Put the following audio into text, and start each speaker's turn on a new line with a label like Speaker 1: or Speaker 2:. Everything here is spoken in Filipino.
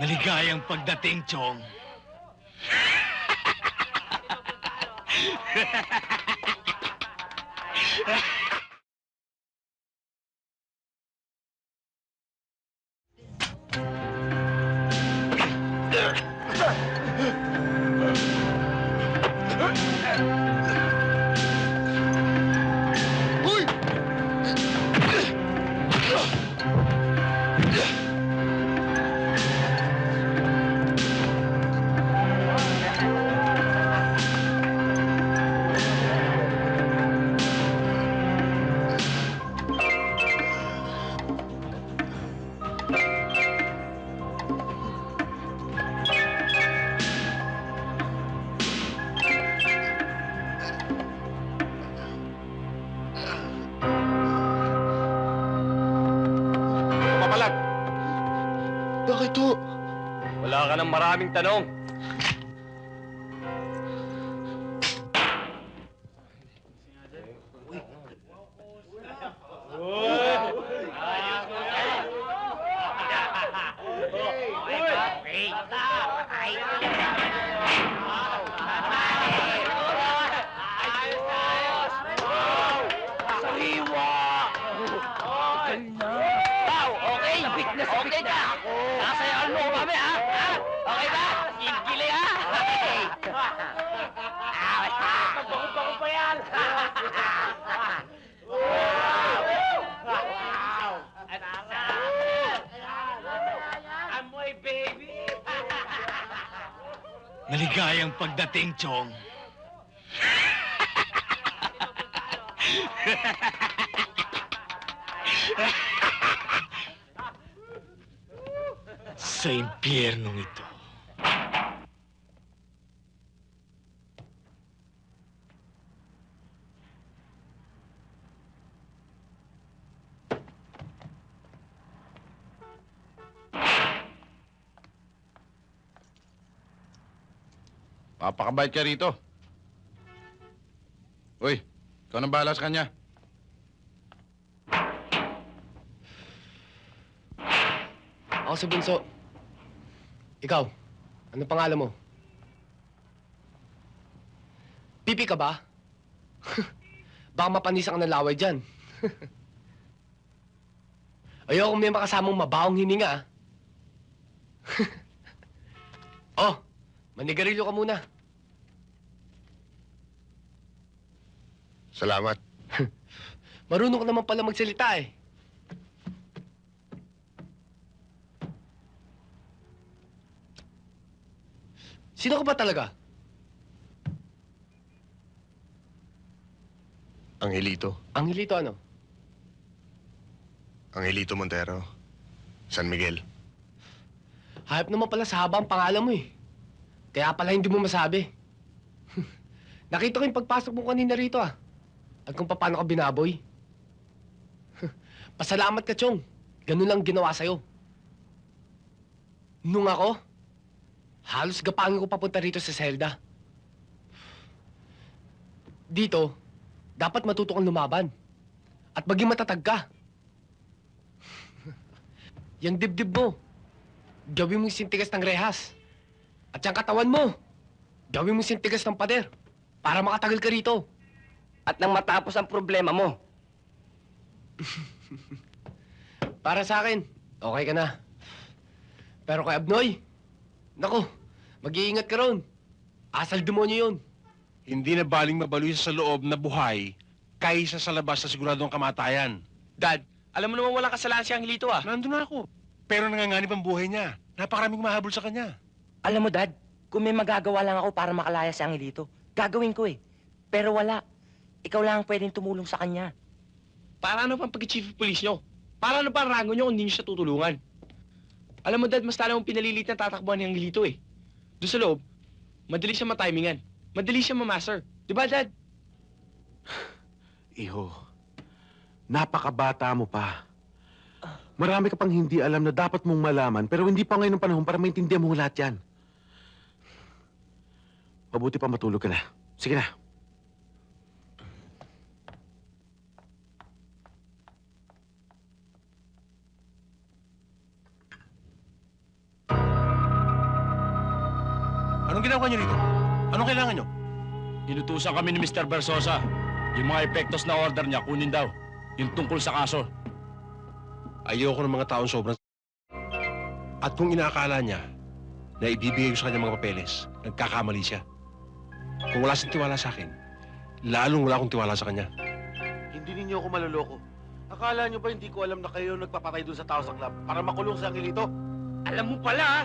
Speaker 1: Maligayang pagdating, Chong.
Speaker 2: Papalag!
Speaker 3: Bakit ho?
Speaker 2: Wala ka ng maraming tanong.
Speaker 4: Okay. Ka. Nasayaan mo kami, ha? ha? Okay ba? Gili ha? Okay. Ah, Bago-bago pa yan. Wow! Ang sarap. Amoy, baby.
Speaker 1: Maligayang pagdating, Chong. Sa impyernong ito.
Speaker 3: Papakabait ka rito. Uy, ikaw nang bahala sa kanya.
Speaker 5: Ako si Bunso. Ikaw, ano pangalan mo? Pipi ka ba? Baka mapanisan ka ng laway dyan. Ayoko may makasamang mabawang hininga. ah. oh, manigarilyo ka muna.
Speaker 3: Salamat.
Speaker 5: Marunong ka naman pala magsalita eh. Sino ka ba talaga?
Speaker 6: Angelito.
Speaker 5: Angelito ano?
Speaker 6: Angelito Montero. San Miguel.
Speaker 5: Hayop naman pala sa haba ang pangalan mo eh. Kaya pala hindi mo masabi. Nakita ko yung pagpasok mo kanina rito ah. At kung paano ka binaboy. Pasalamat ka, Chong. Ganun lang ginawa sa'yo. Nung ako, halos gapangin ko papunta rito sa Zelda. Dito, dapat matuto kang lumaban. At maging matatag ka. Yang dibdib mo, gawin mong sintigas ng rehas. At yung katawan mo, gawin mong sintigas ng pader para makatagal ka rito.
Speaker 4: At nang matapos ang problema mo,
Speaker 5: Para sa akin, okay ka na. Pero kay Abnoy, nako, mag-iingat ka ron. Asal demonyo yun.
Speaker 2: Hindi na baling mabaluy sa loob na buhay kaysa sa labas na siguradong kamatayan.
Speaker 7: Dad, alam mo naman walang kasalanan si Angelito ah.
Speaker 2: Nandun na ako. Pero nanganganib ang buhay niya. Napakaraming mahabol sa kanya.
Speaker 4: alam mo dad, kung may magagawa lang ako para makalaya si Angelito, gagawin ko eh. Pero wala. Ikaw lang ang pwedeng tumulong sa kanya.
Speaker 7: Para ano pang pag-chief of police nyo? Para ano pa ang rango nyo kung hindi nyo siya tutulungan? Alam mo dad, mas lalo mong pinalilit na tatakbuhan ni Angelito eh. Doon sa loob, madali siya matimingan. Madali siya mamaster. Di ba dad?
Speaker 8: Iho, napakabata mo pa. Marami ka pang hindi alam na dapat mong malaman, pero hindi pa ngayon ang panahon para maintindihan mo lahat yan. Mabuti pa matulog ka na. Sige na.
Speaker 2: Anong ginagawa niyo rito? Anong kailangan niyo?
Speaker 9: Inutusan kami ni Mr. Versosa. Yung mga epektos na order niya, kunin daw. Yung tungkol sa kaso.
Speaker 2: Ayoko ng mga taong sobrang... At kung inaakala niya na ibibigay ko sa kanya mga papeles, nagkakamali siya. Kung wala siyang tiwala sa akin, lalong wala akong tiwala sa kanya.
Speaker 8: Hindi ninyo ako maloloko. Akala nyo ba hindi ko alam na kayo nagpapatay doon sa tao sa club para makulong si Angelito?
Speaker 7: Alam mo pala, ah.